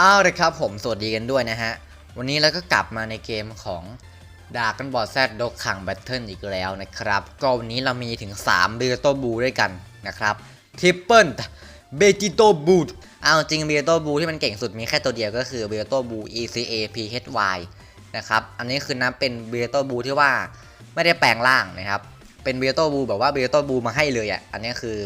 เอาเลยครับผมสวัสดีกันด้วยนะฮะ วันนี้เราก็กลับมาในเกมของดากันบอดแซดดกขังแบทเทิลอีกแล้วนะครับ ก็วันนี้เรามีถึง3เบียโตบูด้วยกันนะครับทริปเปิลเบจิโตบูเอาจริงเบียโตบูที่มันเก่งสุดมีแค่ตัวเดียวก็คือเบียโตบู ECA PHY นะครับ อันนี้คือนับเป็นเบียโตบูที่ว่าไม่ได้แปลงร่างนะครับ เป็นเบียโตบูแบบว่าเบียโตบูมาให้เลยอะ อันนี้คือ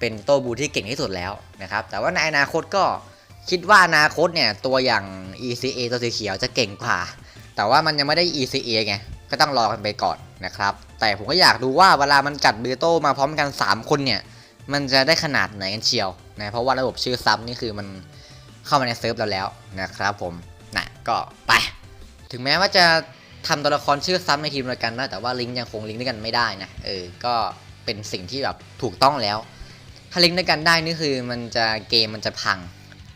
เป็นโตบูที่เก่งที่สุดแล้วนะครับ แต่ว่าในอนาคตก็ คิดว่าอนาคตเนี่ยตัวอย่าง ECA ตัวสีเขียวจะเก่งกว่า แต่ว่ามันยังไม่ได้ ECA ไง ก็ต้องรอกันไปก่อนนะครับ แต่ผมก็อยากดูว่าเวลามันกัดเบโตมาพร้อมกัน 3 คนเนี่ย มันจะได้ขนาดไหนกันเชียวนะ เพราะว่าระบบชื่อซับนี่คือมันเข้ามาในเซิร์ฟเราแล้วนะครับผม นะก็ไป ถึงแม้ว่าจะทำตัวละครชื่อซ้ำในทีมเดียวกันนะ แต่ว่าลิงก์ยังคงลิงก์ด้วยกันไม่ได้นะ เออ ก็เป็นสิ่งที่แบบถูกต้องแล้ว ถ้าลิงก์ด้วยกันได้นี่คือมันจะเกมมันจะพัง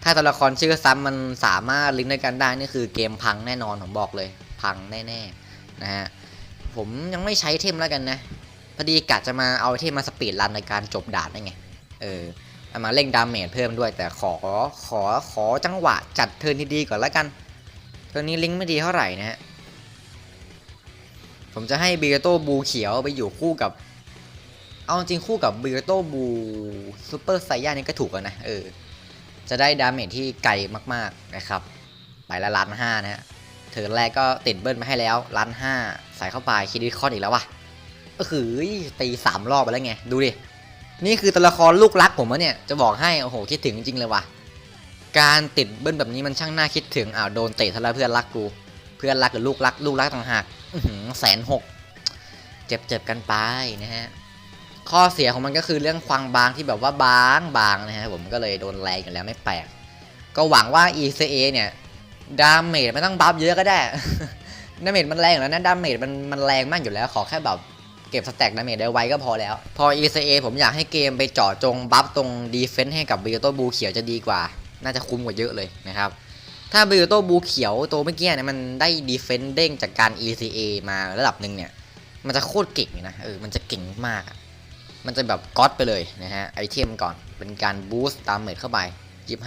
ถ้าตัวละครชื่อซ้ำมันสามารถลิงก์ด้วยกันได้นี่คือเกมพังแน่นอนผมบอกเลย พังแน่ๆนะฮะผมยังไม่ใช้เทมแล้วกันนะพอดีกะจะมาเอาเทมมาสปีดรันในการจบด่านได้ไงเออเอามาเร่งดาเมจเพิ่มด้วยแต่ขอขอขอจังหวะจัดเทิร์นดีๆก่อนแล้วกันเทิร์นนี้ลิงก์ไม่ดีเท่าไหร่นะฮะผมจะให้เบโตบูเขียวไปอยู่คู่กับ เอาจริงคู่กับเบโตบูซูเปอร์ไซย่านี่ก็ถูกแล้วนะเออ จะได้ดาเมจที่ไกลมากๆนะครับไปละล้านห้านะฮะเทิร์นแรกก็ติดเบิ้ลมาให้แล้วล้านห้าใส่เข้าไปคิดดิคอนอีกแล้ววะก็คือตีสามรอบไปแล้วไง ดูดิ นี่คือตัวละครลูกรักผมวะเนี่ย จะบอกให้ โอ้โห คิดถึงจริงเลยว่ะ การติดเบิ้ลแบบนี้มันช่างน่าคิดถึงอ้าวโดนเตะทะเลาะเพื่อนรักกู เพื่อนรักหรือลูกรัก ลูกรักต่างหากแสนหกเจ็บเจ็บกันไปนะฮะ ข้อเสียของมันก็คือเรื่องความบางที่แบบว่าบางบางนะฮะผมก็เลยโดนแรงกันแล้วไม่แปลก ก็หวังว่า ECA เนี่ยดาเมจไม่ต้องบัฟเยอะก็ได้ดาเมจมันแรงอยู่แล้วนะดาเมจมันมันแรงมากอยู่แล้ว ขอแค่แบบเก็บสแต็กดาเมจได้ไวก็พอแล้ว พอ ECA ผมอยากให้เกมไปเจาะจงบัฟตรงดีเฟนส์ให้กับบิโตบูเขียวจะดีกว่า น่าจะคุ้มกว่าเยอะเลยนะครับถ้าบิโตบูเขียวตัวเมื่อกี้เนี่ยมันได้ดีเฟนส์เด้งจากการ ECA มาระดับหนึ่งเนี่ยมันจะโคตรเก่งนะเออมันจะเก่งมากอะ มันจะแบบก๊อตไปเลยนะฮะไอเทมก่อนเป็นการบูสต์ดาเมจเข้าไป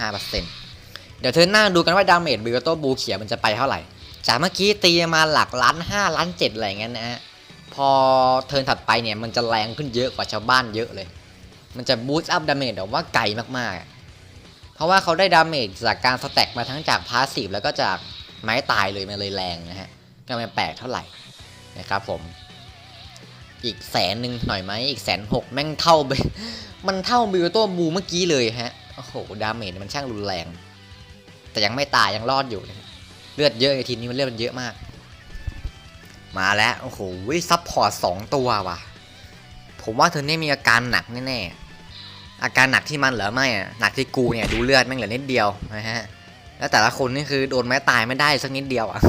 25%เดี๋ยวเธอหน้าดูกันว่าดาเมจบิโโตบูเขียวมันจะไปเท่าไหร่ จากเมื่อกี้ตีมาหลักล้าน5ล้าน7อะไรเงี้ยนะฮะพอเทิร์นถัดไปเนี่ยมันจะแรงขึ้นเยอะกว่าชาวบ้านเยอะเลย มันจะบูสต์อัพดาเมจแบบว่าไกลมากๆ เพราะว่าเขาได้ดาเมจจากการสแต็กมาทั้งจากพาสซีฟแล้วก็จากไม้ตายเลยมันเลยแรงนะฮะก็ไม่แปลกเท่าไหร่นะครับผม อีกแสนหนึ่งหน่อยไหมอีกแสนหกแม่งเท่าไปมันเท่าบิวโตบูเมื่อกี้เลยฮะ โอ้โห ดาเมจมันช่างรุนแรง แต่ยังไม่ตายยังรอดอยู่ เลือดเยอะไอทีมนี้มันเลือดมันเยอะมาก มาแล้ว โอ้โหซับพอร์ตสองตัวว่ะ ผมว่าเธอเนี่ยมีอาการหนักแน่ๆ อาการหนักที่มันเหรอไม่อะหนักที่กูเนี่ยดูเลือดแม่งเหลือนิดเดียวนะฮะ แล้วแต่ละคนนี่คือโดนไม้ตายไม่ได้สักนิดเดียวอะ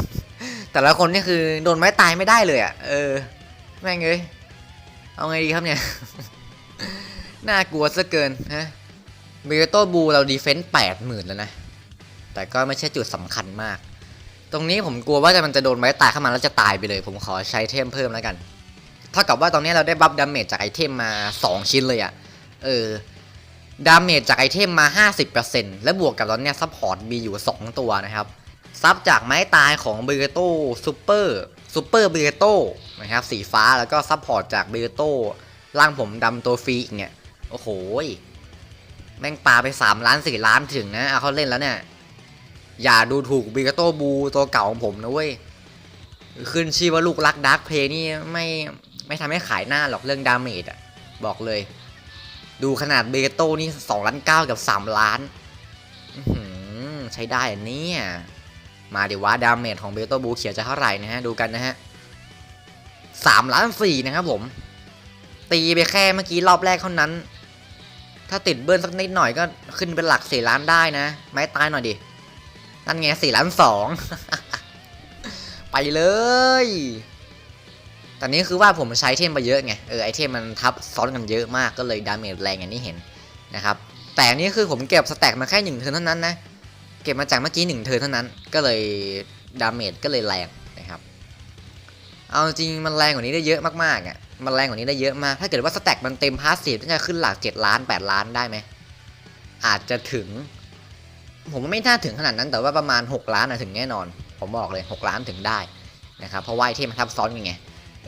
แต่ละคนนี่คือโดนไม้ตายไม่ได้เลยอะเออ แม่งเอ้ย เอาไงดีครับเนี่ย น่ากลัวซะเกินฮะเบโตบูเราดีเฟนต์แปดหมื่นแล้วนะ แต่ก็ไม่ใช่จุดสำคัญมาก ตรงนี้ผมกลัวว่าจะมันจะโดนไม้ตายเข้ามาแล้วจะตายไปเลย ผมขอใช้เทมเพิ่มแล้วกัน เท่ากับว่าตรงนี้เราได้บัฟดาเมจจากไอเทมมา 2 ชิ้นเลยอะ่ะเออดาเมจจากไอเทมมา 50%และบวกกับตอนนี้ซัพพอร์ตมีอยู่ 2 ตัวนะครับ ซับจากไม้ตายของเบโตซูเปอร์ ซูเปอร์เบโต้นะครับสีฟ้าแล้วก็ซับพอร์ตจากเบโต้ร่างผมดำตัวฟรีอีกเนี่ย โอ้โห แม่งปาไป 3 ล้าน 4 ล้านถึงนะเอาเขาเล่นแล้วเนี่ย อย่าดูถูกเบโต้บูตัวเก่าของผมนะเว้ย ขึ้นชื่อว่าลูกรักดาร์เพย์นี่ไม่ไม่ทำให้ขายหน้าหรอกเรื่องดาเมจอะบอกเลย ดูขนาดเบโต้นี่2ล้าน9กับ 3 ล้านใช้ได้อันเนี้ย มาเดี๋ยวว่าดาเมจของเบลโตบูเขียวจะเท่าไหร่นะฮะดูกันนะฮะสามล้านสี่นะครับผม ตีไปแค่เมื่อกี้รอบแรกเท่านั้น ถ้าติดเบิ้ลสักนิดหน่อยก็ขึ้นเป็นหลักสี่ล้านได้นะ ไม้ตายหน่อยดิ นั่นไงสี่ล้านสองไปเลยตอนนี้คือว่าผมใช้เทมไปเยอะไง เออไอเทมมันทับซ้อนกันเยอะมากก็เลยดาเมจแรงอย่างที่เห็นนะครับ แต่นนี้คือผมเก็บสแต็กมาแค่หนึ่งเทิร์นเท่านั้นนะ เก็บมาจากเมื่อกี้หนึ่งเทิร์นเท่านั้น ก็เลยดาเมจก็เลยแรงนะครับ เอาจริงมันแรงกว่านี้ได้เยอะมากๆอะ มันแรงกว่านี้ได้เยอะมาก ถ้าเกิดว่าสแต็กมันเต็มพาสซีฟน่าจะขึ้นหลัก 7 ล้าน 8 ล้านได้ไหม อาจจะถึง ผมไม่น่าถึงขนาดนั้น แต่ว่าประมาณ 6 ล้านนะถึงแน่นอน ผมบอกเลย 6 ล้านถึงได้นะครับ เพราะว่าไอเทมมันทับซ้อนยังไง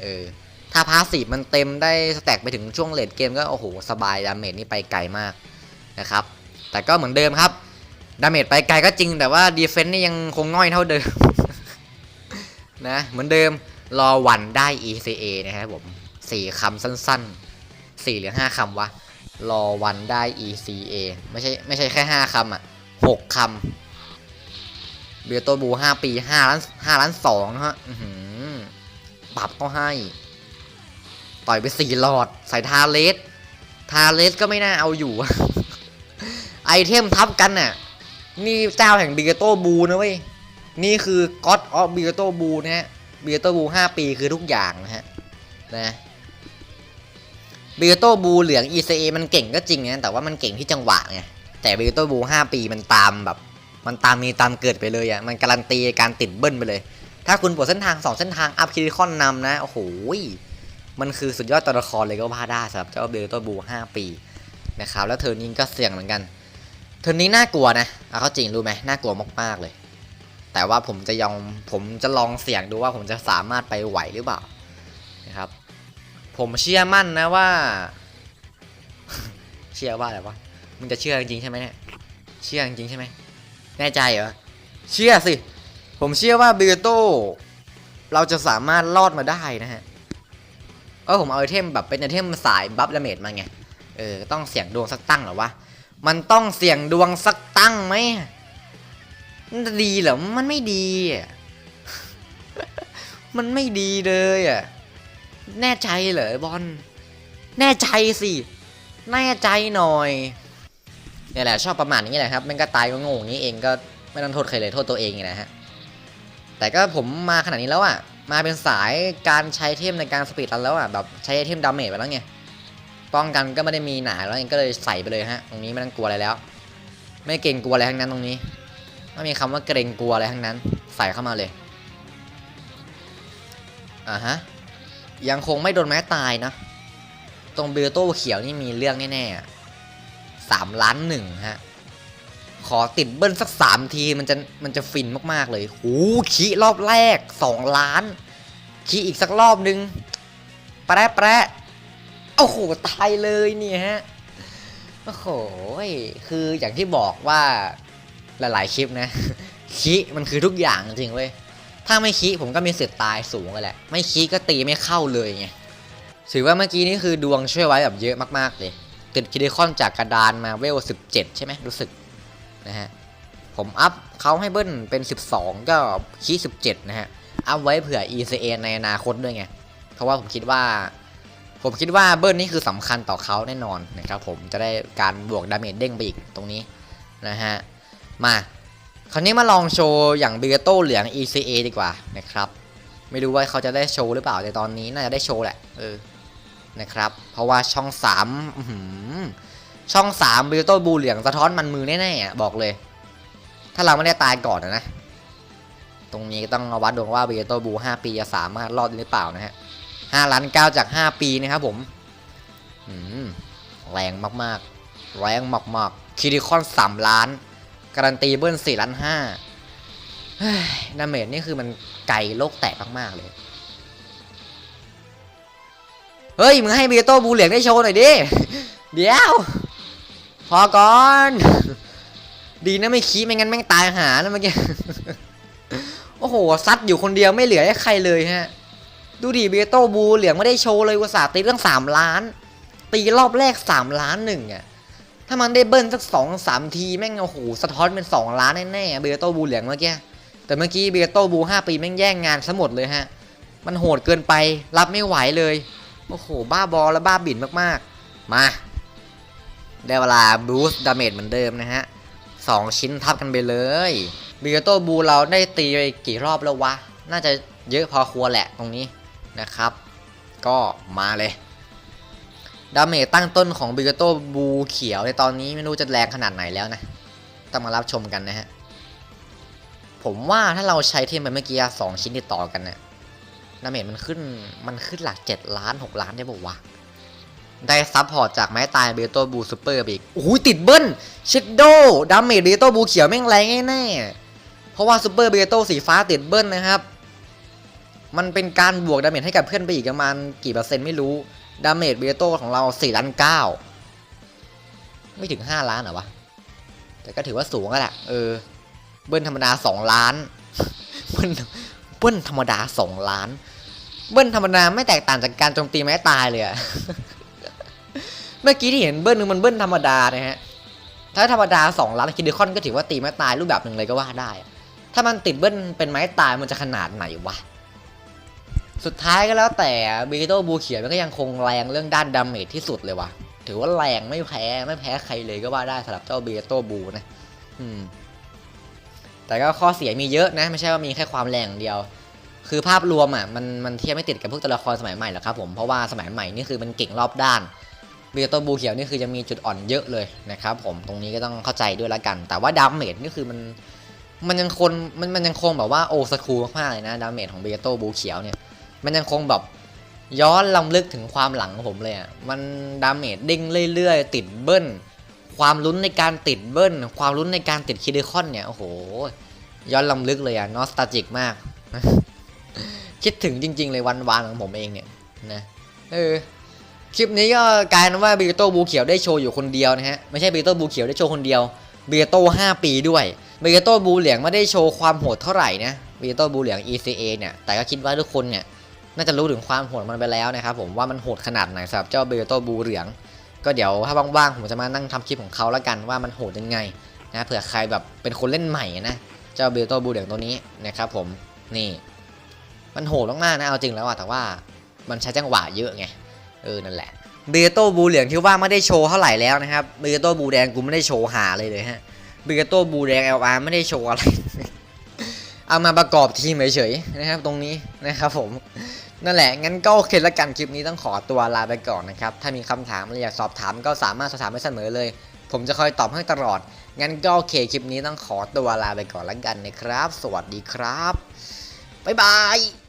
เออ ถ้าพาสซีฟมันเต็มได้สแต็กไปถึงช่วงเลดเกมก็โอ้โหสบายดาเมจนี่ไปไกลมากนะครับ แต่ก็เหมือนเดิมครับ ดาเมจไปไกลก็จริงแต่ว่าดีเฟนต์นี่ยังคงง่อยเท่าเดิม นะเหมือนเดิมรอวันได้ ECA นะครับผมสี่คำสั้นๆสี่หรือห้าคำวะ รอวันได้ ECA ไม่ใช่ไม่ใช่แค่ห้าคำอะหกคำเบียร์โตบูห้าปีห้าล้านห้าล้านสองฮะปรับก็ให้ ต่อยไปสี่หลอด ใส่ทาเลส ทาเลสก็ไม่น่าเอาอยู่ ไอเทมทับกันน่ะ นี่เจ้าแห่งเบียโตบูนะเว้ย นี่คือ God of เบียโตบูนะฮะเบียโตบูห้าปีคือทุกอย่างนะฮะนะเบียโตบูเหลือง ECA มันเก่งก็จริงนะแต่ว่ามันเก่งที่จังหวะไงแต่เบียโตบูห้าปีมันตามแบบ มันตามมีตามเกิดไปเลยอะมันการันตีการติดเบิ้ลไปเลย ถ้าคุณปวดเส้นทางสองเส้นทางอัพคิริคอนนำนะโอ้โหมันคือสุดยอดตัวละครเลยก็ว่าได้สำหรับเจ้าเบียโตบูห้าปีนะครับแล้วเธอนี้ก็เสี่ยงเหมือนกัน เธอนี้น่ากลัวนะเอาเข้าจริงรู้ไหมน่ากลัวมากๆเลย แต่ว่าผมจะยองผมจะลองเสี่ยงดูว่าผมจะสามารถไปไหวหรือเปล่านะครับ ผมเชื่อมั่นนะว่า เชื่อว่าอะไรวะมึงจะเชื่อจริงใช่ไหมเนี่ยเชื่อจริงใช่ไหมแน่ใจเหรอเชื่อสิ ผมเชื่อว่าเบโตเราจะสามารถรอดมาได้นะฮะเออผมเอาไอเทมแบบเป็นไอเทมสายบัฟดาเมจมาไงเออต้องเสี่ยงดวงสักตั้งหรอวะ มันต้องเสี่ยงดวงสักตั้งไหมมันดีเหรอ มันไม่ดี มันไม่ดีเลยอะ แน่ใจเหรอบอล แน่ใจสิ แน่ใจหน่อยเนี่ยแหละชอบประมาทอย่างนี้แหละครับมันก็ตายก็โง่อย่างนี้เองก็ไม่ต้องโทษใครเลยโทษตัวเองไงนะฮะ แต่ก็ผมมาขนาดนี้แล้วอะ มาเป็นสายการใช้เทมในการสปีดรันแล้วอะแบบใช้เทมดาเมจไปแล้วไง ป้องกันก็ไม่ได้มีหนาแล้วไงก็เลยใส่ไปเลยฮะ ตรงนี้ไม่ต้องกลัวอะไรแล้ว ไม่เกรงกลัวอะไรทั้งนั้นตรงนี้ ไม่มีคำว่าเกรงกลัวอะไรทั้งนั้น ใส่เข้ามาเลยอ่าฮะยังคงไม่โดนแม้ตายนะ ตรงเบลโต้เขียวนี่มีเรื่องแน่ๆสามล้านหนึ่งฮะ ขอติดเบิ้ลสักสามทีมันจะมันจะฟินมากๆเลยหูขี้รอบแรกสองล้านขี้อีกสักรอบนึงแปะแปะ โอ้โห ตายเลยเนี่ยฮะ โอ้โห คืออย่างที่บอกว่าหลายๆคลิปนะคีมันคือทุกอย่างจริงเว้ย ถ้าไม่คีผมก็มีสิทธิ์ตายสูงเลยแหละ ไม่คีก็ตีไม่เข้าเลยไง ถือว่าเมื่อกี้นี่คือดวงช่วยไว้แบบเยอะมากๆเลยติดคิดิคอนจากกระดานมาเวล 17 ใช่ไหมรู้สึกนะฮะ ผมอัพเขาให้เบิ้ลเป็น 12 ก็คี17 นะฮะ อัพไว้เผื่อ ECA ในอนาคตด้วยไง เพราะว่าผมคิดว่า ผมคิดว่าเบิ้ลนี่คือสำคัญต่อเขาแน่นอนนะครับผมจะได้การบวกดาเมจเด้งไปอีกตรงนี้นะฮะมาคราวนี้มาลองโชว์อย่างเบโต้เหลือง ECA ดีกว่านะครับไม่รู้ว่าเขาจะได้โชว์หรือเปล่าแต่ตอนนี้น่าจะได้โชว์แหละเออนะครับเพราะว่าช่อง3อื้อหือช่อง3เบโต้บูเหลืองสะท้อนมันมือแน่ๆอะบอกเลย ถ้าเราไม่ได้ตายก่อนนะ ตรงนี้ต้องเอาวัดดวงว่าเบโต้บู5ปีจะสามารถรอดหรือเปล่านะฮะ 5ล้าน9จาก 5 ปีนะครับผมอืมแรงมากๆ แรงมากๆคิริคอน 3 ล้าน การันตีเบิ้ล4ล้าน5ดาเมจนี่คือมันไกลโลกแตกมากๆเลย เฮ้ย มึงให้เบียโต้บูเหลียงได้โชว์หน่อยดิ เดี๋ยว พอก่อน ดีนะไม่คีไม่งั้นแม่งตายหาแล้วเมื่อกี้ โอ้โห ซัดอยู่คนเดียวไม่เหลือให้ใครเลยฮะ ดูดิเบียโต้บูเหลียงไม่ได้โชว์เลยว่าสาตีเรื่องสามล้าน ตีรอบแรกสามล้านหนึ่งอะถ้ามันได้เบิ้ลสักสองสามทีแม่งโอ้โหสะท้อนเป็นสองล้านแน่ๆเบโต้บูเหลียงเมื่อกี้แต่เมื่อกี้เบโต้บูห้าปีแม่งแย่งงานซะหมดเลยฮะ มันโหดเกินไปรับไม่ไหวเลยโอ้โหบ้าบอและบ้าบิ่นมากๆ มาได้เวลาบูสต์ดาเมจเหมือนเดิมนะฮะสองชิ้นทับกันไปเลยเบโต้บูเราได้ตีไปกี่รอบแล้ววะน่าจะเยอะพอควรแหละตรงนี้ นะครับ ก็มาเลยดาเมจตั้งต้นของบิกโตบูเขียวในตอนนี้ไม่รู้จะแรงขนาดไหนแล้วนะ ต้องมารับชมกันนะฮะ ผมว่าถ้าเราใช้เทมไปเมื่อกี้สองชิ้นติดต่อกันนะ่ะดาเมจมันขึ้นมันขึ้นหลัก 7 ล้าน 6 ล้านได้บอกวะได้ซับพอร์ตจากไม้ตายเบโตบูซูเปอร์ไปอีกโอ้โหติดเบิ้ลเชดโดดาเมจเบโตบูเขียวแม่งแรงแน่ๆเพราะว่าซูเปอร์เบโตสีฟ้าติดเบิ้ลนะครับ มันเป็นการบวกดาเมจให้กับเพื่อนไปอีกประมาณกี่เปอร์เซ็นต์ไม่รู้ ดาเมจเบโต้ของเรา4ล้าน9ไม่ถึง 5 ล้านหรอวะ แต่ก็ถือว่าสูงแล้วแหละ เออ เบิ้ลธรรมดา 2 ล้าน เบิ้ลเบิ้ลธรรมดา 2 ล้าน เบิ้ลธรรมดาไม่แตกต่างจากการโจมตีไม้ตายเลยอะเมื่อกี้ที่เห็นเบิ้ลนึงมันเบิ้ลธรรมดานะฮะ ถ้าธรรมดา 2 ล้านคิดดิคอนก็ถือว่าตีไม้ตายรูปแบบหนึ่งเลยก็ว่าได้ ถ้ามันติดเบิ้ลเป็นไม้ตายมันจะขนาดไหนวะ สุดท้ายก็แล้วแต่บีโตบูเขียวมันก็ยังคงแรงเรื่องด้านดาเมจที่สุดเลยวะถือว่าแรงไม่แพ้ไม่แพ้ใครเลยก็ว่าได้สำหรับเจ้าบีโตบูนะ อืม แต่ก็ข้อเสียมีเยอะนะ ไม่ใช่ว่ามีแค่ความแรงอย่างเดียว คือภาพรวมอะมันมันเทียบไม่ติดกับพวกตัวละครสมัยใหม่หรอกครับผม เพราะว่าสมัยใหม่นี่คือมันเก่งรอบด้านบีโตบูเขียวนี่คือจะมีจุดอ่อนเยอะเลยนะครับผมตรงนี้ก็ต้องเข้าใจด้วยละกัน แต่ว่าดาเมจนี่คือมันมันยังคนมันมันยังคงแบบว่าโอสคูลมากๆเลยนะดาเมจของเบียโตบูเขียวเนี่ย มันยังคงแบบย้อนลำลึกถึงความหลังของผมเลยอะ มันดาเมจเด้งเรื่อยๆ ติดเบิ้ล ความลุ้นในการติดเบิ้ล ความลุ้นในการติดคิดคอนเนี่ย โอ้โห ย้อนลำลึกเลยอะ นอสตาจิกมาก คิดถึงจริง ๆ เลยวันวานของผมเองเนี่ยนะเออคลิปนี้ก็กลายเป็นว่าบีโต้บูเขียวได้โชว์อยู่คนเดียวนะฮะ ไม่ใช่บีโต้บูเขียวได้โชว์คนเดียวบีโต้5ปีด้วยบีโต้บูเหลียงไม่ได้โชว์ความโหดเท่าไหร่นะบีโต้บูเหลียง ECA เนี่ยแต่ก็คิดว่าทุกคนเนี่ย น่าจะรู้ถึงความโหดมันไปแล้วนะครับผมว่ามันโหดขนาดไหนสำหรับเจ้าเบโตบูเหลือง ก็เดี๋ยวถ้าว่างๆผมจะมานั่งทำคลิปของเขาแล้วกันว่ามันโหดยังไงนะเผื่อใครแบบเป็นคนเล่นใหม่นะเจ้าเบโตบูเหลืองตัวนี้นะครับผมนี่ มันโหดมากๆนะเอาจริงแล้วอะแต่ว่ามันใช้จังหวะเยอะไงเออนั่นแหละเบโตบูเหลืองที่ว่าไม่ได้โชว์เท่าไหร่แล้วนะครับเบโตบูแดงกูไม่ได้โชว์หาเลยเลยฮะเบโตบูแดง LR ไม่ได้โชว์อะไรเอามาประกอบทีมเฉยๆนะครับ ตรงนี้นะครับผม นั่นแหละ งั้นก็โอเคละกันคลิปนี้ต้องขอตัวลาไปก่อนนะครับ ถ้ามีคำถามอะไรอยากสอบถามก็สามารถสอบถามได้เสมอเลย ผมจะคอยตอบให้ตลอด งั้นก็โอเคคลิปนี้ต้องขอตัวลาไปก่อนละกันนะครับ สวัสดีครับ บ๊ายบาย